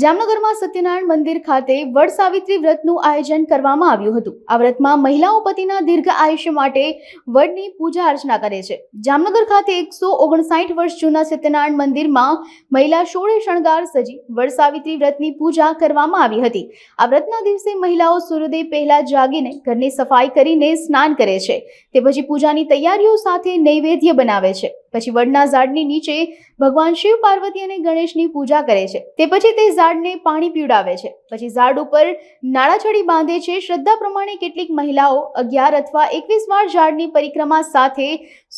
જામનગરમાં સત્યનારાયણ મંદિર ખાતે વડ સાવિત્રી વ્રતનું આયોજન કરવામાં આવ્યું હતું. આ વ્રતમાં મહિલાઓ પતિના દીર્ઘ આયુષ્ય માટે વડની પૂજા અર્ચના કરે છે. જામનગર ખાતે એકસો ઓગણસાઠ વર્ષ જૂના સત્યનારાયણ મંદિરમાં મહિલા સોળે શણગાર સજી વડ સાવિત્રી વ્રતની પૂજા કરવામાં આવી હતી. આ વ્રતના દિવસે મહિલાઓ સૂર્યોદય પહેલા જાગીને ઘરની સફાઈ કરીને સ્નાન કરે છે. તે પછી પૂજાની તૈયારીઓ સાથે નૈવેદ્ય બનાવે છે. પછી વડના ઝાડની નીચે ભગવાન શિવ, પાર્વતી અને ગણેશની પૂજા કરે છે. તે પછી તે ઝાડને પાણી પીવડાવે છે. પછી ઝાડ ઉપર નાળાછડી બાંધે છે. શ્રદ્ધા પ્રમાણે કેટલીક મહિલાઓ અગિયાર અથવા એકવીસ વાર ઝાડની પરિક્રમા સાથે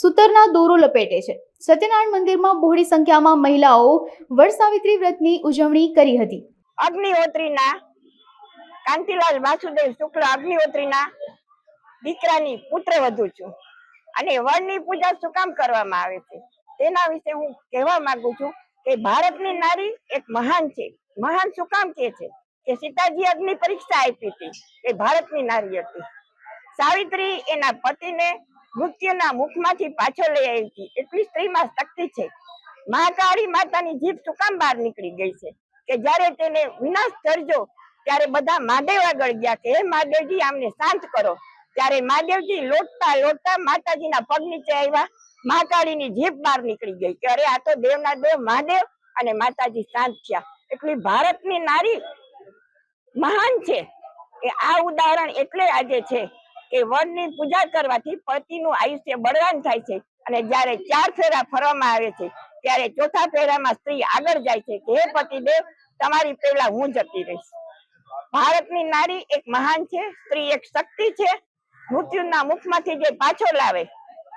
સૂતરના દોરો લપેટે છે. સત્યનારાયણ મંદિરમાં બહોળી સંખ્યામાં મહિલાઓ વડ સાવિત્રી વ્રતની ઉજવણી કરી હતી. અગ્નિહોત્રીના કાંતિલાલ વાસુદેવ શુક્લ અગ્નિહોત્રીના દીકરાની પુત્ર વધુ છું. અને વડની પૂજા શું કામ કરવામાં આવે છે? તેના વિશે હું કહેવા માંગુ છું કે ભારતની નારી એક મહાન છે. મહાન શું કામ કે છે? કે સીતાજી અગ્નિ પરીક્ષા આપી હતી. એ ભારતની નારી હતી. સાવિત્રી એના પતિને મૃત્યુના મુખમાંથી પાછો લઈ આવી હતી. એટલી સ્ત્રીમાં શક્તિ છે. મહાકાળી માતાની જીભ શું કામ બહાર નીકળી ગઈ છે? કે જ્યારે તેને વિનાશ સર્જો ત્યારે બધા મહાદેવ આગળ ગયા કે, હે મહાદેવજી, આમને શાંત કરો. ત્યારે મહાદેવજી લોટતા લોટતા માતાજીના પગ નીચે આવ્યા. મહાકાળીની જીભ બહાર નીકળી ગઈ કે અરે આ તો દેવના દેવ મહાદેવ અને માતાજી શાંત થયા. એટલી ભારતની નારી મહાન છે કે આ ઉદાહરણ એટલે આજે છે કે વડની પૂજા કરવાથી પતિનું આયુષ્ય બળવાન થાય છે અને જ્યારે ચાર ફેરા ફરવામાં આવે છે, ત્યારે ચોથા ફેરામાં સ્ત્રી આગળ જાય છે કે હે પતિદેવ, તમારી પહેલા હું જતી રહીશ. ભારતની નારી એક મહાન છે, સ્ત્રી એક શક્તિ છે મૃત્યુના મુખમાંથી જે પાછો લાવે,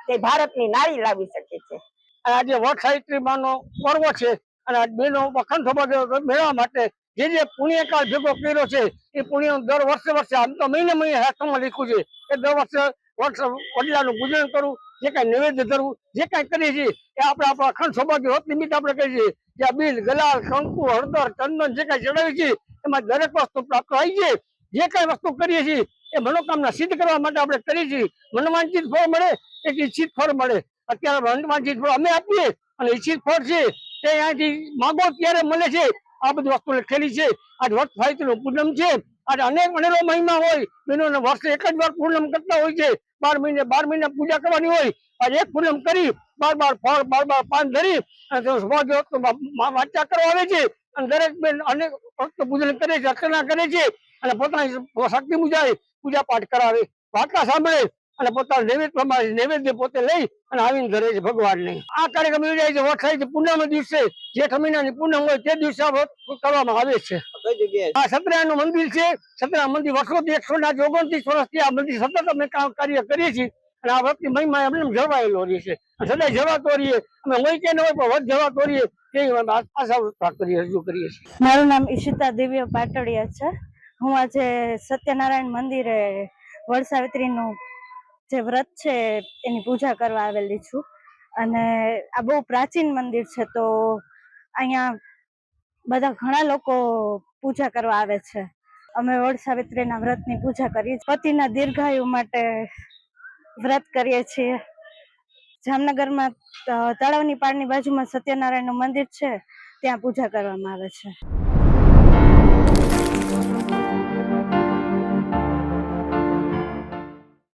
તે ભારતની નારી લાવી શકે છે. આજે વટ સાવિત્રી માનો પર્વ છે, અને બેનો અખંડ સૌભાગ્ય મેળવવા માટે જે જે પુણ્યકાળ ભેગો કર્યો છે, એ પુણ્ય દર વર્ષે વર્ષે આમ તો મહિને મહિને હાથમાં લખ્યું છે, કે દર વર્ષે વર્ષ વડલાનું પૂજન કરવું જે કાંઈ નૈવેદ્ય ધરવું, જે કાંઈ કરીએ છીએ, એ આપણે આપણા અખંડ સૌભાગ્ય નિમિત્ત આપણે કરીએ છીએ આ બિલ ગલાલ કંકુ હળદર, ચંદન જે કાંઈ ચડાવીએ છીએ, એમાં દરેક વસ્તુ પ્રાપ્ત થાય છે. જે કાંઈ વસ્તુ કરીએ છીએ એ મનોકામના સિદ્ધ કરવા માટે આપણે કરીએ છીએ. મનવાંચિત ફળ મળે, એક ઈચ્છિત ફળ મળે. અત્યારે મનવાંચિત ફળ અમે આપીએ અને ઈચ્છિત ફળ છે તે અહીંયાથી માગો ત્યારે મળે છે. આ બધી વસ્તુ લખેલી છે. આજ વર્ષ સાહિત્યનું પૂનમ છે. આજે અનેક અનેરો મહિમા હોય. બહેનોને વર્ષે એક જ વાર પૂનમ કરતા હોય છે. બાર મહિને બાર મહિને પૂજા કરવાની હોય. આજે એક પૂનમ કરી, બાર બાર ફળ, બાર બાર પાન ધરી અને વાંચા કરવા આવે છે. અને દરેક બેન અનેક પૂજન કરે છે, અર્ચના કરે છે. અને પોતાની શક્તિ મુજાય. પૂજા પાઠ કરાવે વાર્તા સાંભળે અને પોતાના નૈવેદ્ય પ્રમાણે નૈવેદ્ય પોતે લઈ અને આવીને ધરે છે ભગવાનને. આ કાર્યક્રમ યોજાય છે વટ પૂનમ દિવસે જેઠ મહિનાની પૂનમ હોય તે દિવસે કરવામાં આવે છે. આ સતરાયણનું મંદિર છે સત્યનારાયણ મંદિર વર્ષોથી એકસો ના ઓગણત્રીસ વર્ષથી આ મંદિર સતત અમે કાર્ય કરીએ છીએ અને આ વ્રતની મહિમા એમને જળવાયેલો રહે છે. સદાય જવાતો રહીએ અમે હોય કે ન હોય પણ વધ જવાતો રહીએ તે આશા કરીએ રજૂ કરીએ છીએ. મારું નામ ઈશિતા દિવ્ય પાટડિયા છે. હું આજે સત્યનારાયણ મંદિરે વડ સાવિત્રીનું જે વ્રત છે એની પૂજા કરવા આવેલી છું. અને આ બહુ પ્રાચીન મંદિર છે તો અહીંયા બધા ઘણા લોકો પૂજા કરવા આવે છે. અમે વડ સાવિત્રીના વ્રતની પૂજા કરીએ પતિના દીર્ઘાયુ માટે વ્રત કરીએ છીએ. જામનગરમાં તળાવની પાળની બાજુમાં સત્યનારાયણનું મંદિર છે. ત્યાં પૂજા કરવામાં આવે છે.